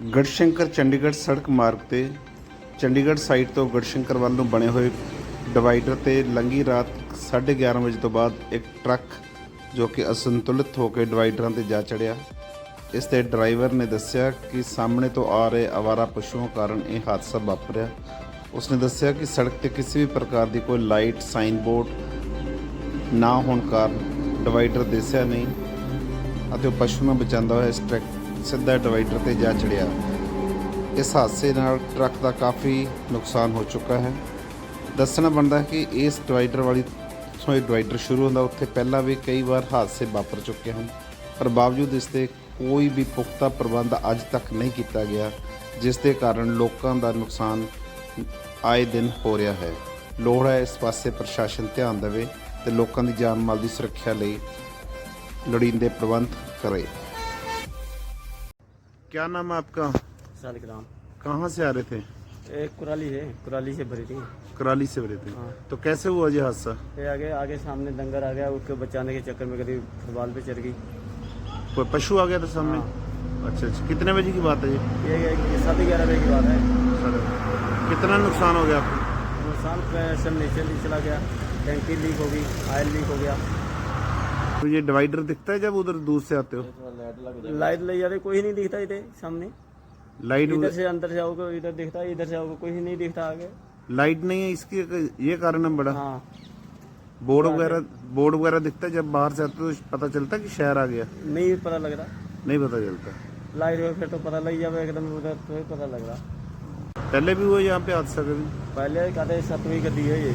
ਗੜਸ਼ੰਕਰ ਚੰਡੀਗੜ੍ਹ ਸੜਕ ਮਾਰਗ ਤੇ ਚੰਡੀਗੜ੍ਹ ਸਾਈਡ ਤੋਂ ਗੜਸ਼ੰਕਰ ਵੱਲ ਨੂੰ ਬਣੇ ਹੋਏ ਡਿਵਾਈਡਰ ਤੇ ਲੰਗੀ ਰਾਤ 11:30 ਵਜੇ ਤੋਂ ਬਾਅਦ ਇੱਕ ਟਰੱਕ ਜੋ ਕਿ ਅਸੰਤੁਲਿਤ ਹੋ ਕੇ ਡਿਵਾਈਡਰਾਂ ਤੇ ਜਾ ਚੜਿਆ। ਇਸ ਦੇ ਡਰਾਈਵਰ ਨੇ ਦੱਸਿਆ ਕਿ ਸਾਹਮਣੇ ਤੋਂ ਆ ਰਹੇ ਆਵਾਰਾ ਪਸ਼ੂਆਂ ਕਾਰਨ ਇਹ ਹਾਦਸਾ ਵਾਪਰਿਆ। ਉਸਨੇ ਦੱਸਿਆ ਕਿ ਸੜਕ ਤੇ ਕਿਸੇ ਵੀ ਪ੍ਰਕਾਰ ਦੀ ਕੋਈ ਲਾਈਟ ਸਾਈਨ ਬੋਰਡ ਨਾ ਹੋਣ ਕਾਰਨ ਡਿਵਾਈਡਰ ਦਿਸਿਆ ਨਹੀਂ ਅਤੇ ਉਹ ਪਸ਼ੂ ਨੂੰ ਬਚਾਉਂਦਾ ਹੋਇਆ ਇਸ ਟਰੱਕ ਸਿੱਧਾ ਡਿਵਾਈਡਰ ਤੇ ਜਾ ਚੜਿਆ। ਇਸ ਹਾਦਸੇ ਨਾਲ ਟਰੱਕ ਦਾ ਕਾਫੀ ਨੁਕਸਾਨ ਹੋ ਚੁੱਕਾ ਹੈ। ਦੱਸਣਾ ਬਣਦਾ ਹੈ ਕਿ ਇਸ ਡਿਵਾਈਡਰ ਵਾਲੀ ਤੋਂ ਇਹ ਡਿਵਾਈਡਰ ਸ਼ੁਰੂ ਹੁੰਦਾ, ਉੱਥੇ ਪਹਿਲਾਂ ਵੀ ਕਈ ਵਾਰ ਹਾਦਸੇ ਵਾਪਰ ਚੁੱਕੇ ਹਨ, ਪਰ ਬਾਵਜੂਦ ਇਸ ਤੇ ਕੋਈ ਵੀ ਪੁਖਤਾ ਪ੍ਰਬੰਧ ਅੱਜ ਤੱਕ ਨਹੀਂ ਕੀਤਾ ਗਿਆ, ਜਿਸ ਦੇ ਕਾਰਨ ਲੋਕਾਂ ਦਾ ਨੁਕਸਾਨ ਆਏ ਦਿਨ ਹੋ ਰਿਹਾ ਹੈ। ਲੋੜ ਹੈ ਇਸ ਪਾਸੇ ਪ੍ਰਸ਼ਾਸਨ ਧਿਆਨ ਦੇਵੇ ਤੇ ਲੋਕਾਂ ਦੀ ਜਾਨ ਮਾਲ ਦੀ ਸੁਰੱਖਿਆ ਲਈ ਲੋੜੀਂਦੇ ਪ੍ਰਬੰਧ ਕਰੇ। क्या नाम है आपका? सालग्राम कहाँ से आ रहे थे? एक कुराली है कुराली से भरी थी। कराली से भरे थे। हाँ। तो कैसे हुआ ये हादसा? ये आगे आगे सामने दंगर आ गया उसको बचाने के चक्कर में करीब फुटबॉल पे चढ़ गई। कोई पशु आ गया था सामने? अच्छा अच्छा। कितने बजे की बात है ये? ये ये साढ़े ग्यारह बजे की बात है। साढ़े- कितना नुकसान हो गया आपको? नुकसान प्रेशर नीचे नहीं चला गया। टैंकी लीक हो गई ऑयल लीक हो गया। तो ये डिवाइडर दिखता है जब उधर दूर से आते हो? लाइट ले जा रही कोई नहीं दिखता इधर सामने। लाइट इधर से अंदर जाओगे इधर दिखता है इधर से आओगे कोई नहीं दिखता आगे। लाइट नहीं है इसकी ये कारण है बड़ा। हाँ। बोर्ड वगैरह बोर्ड वगैरह दिखता है जब बाहर से आते हो तो पता चलता है कि शहर आ गया। नहीं पता लग रहा। नहीं पता चलता। लाइट हो फिर तो पता लग जाए एकदम उधर तो पता लग रहा। पहले भी हुआ यहाँ पे हादसा कभी? पहले कहते सतवीं गड्डी है ये।